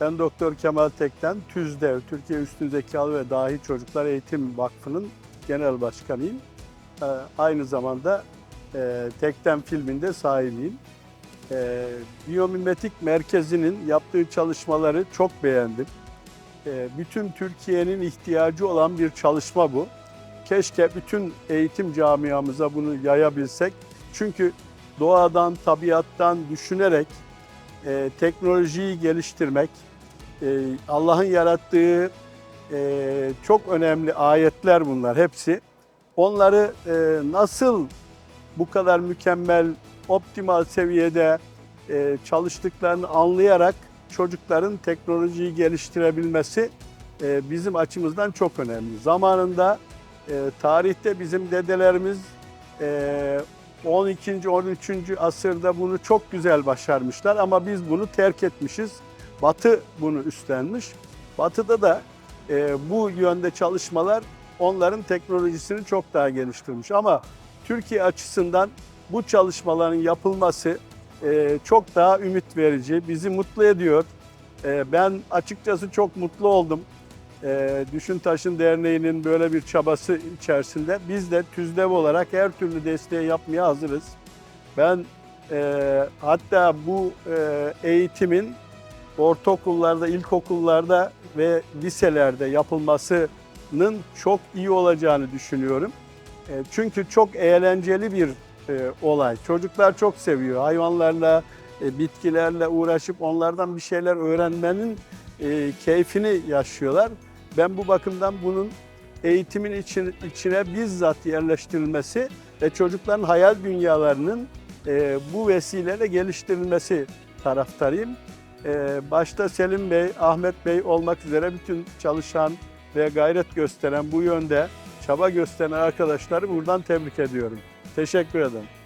Ben Doktor Kemal Tekten, TÜZDEV, Türkiye Üstün Zekalı ve Dahi Çocuklar Eğitim Vakfı'nın genel başkanıyım. Ee, Aynı zamanda e, Tekten filminde sahibiyim. Ee, Biyomimetik Merkezi'nin yaptığı çalışmaları çok beğendim. Ee, Bütün Türkiye'nin ihtiyacı olan bir çalışma bu. Keşke bütün eğitim camiamıza bunu yayabilsek. Çünkü doğadan, tabiattan düşünerek e, teknolojiyi geliştirmek, e, Allah'ın yarattığı e, çok önemli ayetler bunlar hepsi. Onları e, nasıl bu kadar mükemmel, optimal seviyede e, çalıştıklarını anlayarak çocukların teknolojiyi geliştirebilmesi e, bizim açımızdan çok önemli. Zamanında e, tarihte bizim dedelerimiz e, 12. 13. asırda bunu çok güzel başarmışlar ama biz bunu terk etmişiz. Batı bunu üstlenmiş. Batı'da da e, bu yönde çalışmalar onların teknolojisini çok daha geliştirmiş. Ama Türkiye açısından bu çalışmaların yapılması e, çok daha ümit verici, bizi mutlu ediyor. E, ben açıkçası çok mutlu oldum. E, Düşün Taşın Derneği'nin böyle bir çabası içerisinde biz de TÜZDEV olarak her türlü desteği yapmaya hazırız. Ben e, hatta bu e, eğitimin ortaokullarda, ilkokullarda ve liselerde yapılmasının çok iyi olacağını düşünüyorum. E, çünkü çok eğlenceli bir e, olay. Çocuklar çok seviyor. Hayvanlarla, e, bitkilerle uğraşıp onlardan bir şeyler öğrenmenin e, keyfini yaşıyorlar. Ben bu bakımdan bunun eğitimin için, içine bizzat yerleştirilmesi ve çocukların hayal dünyalarının e, bu vesileyle geliştirilmesi taraftarıyım. E, başta Selim Bey, Ahmet Bey olmak üzere bütün çalışan ve gayret gösteren bu yönde çaba gösteren arkadaşları buradan tebrik ediyorum. Teşekkür ederim.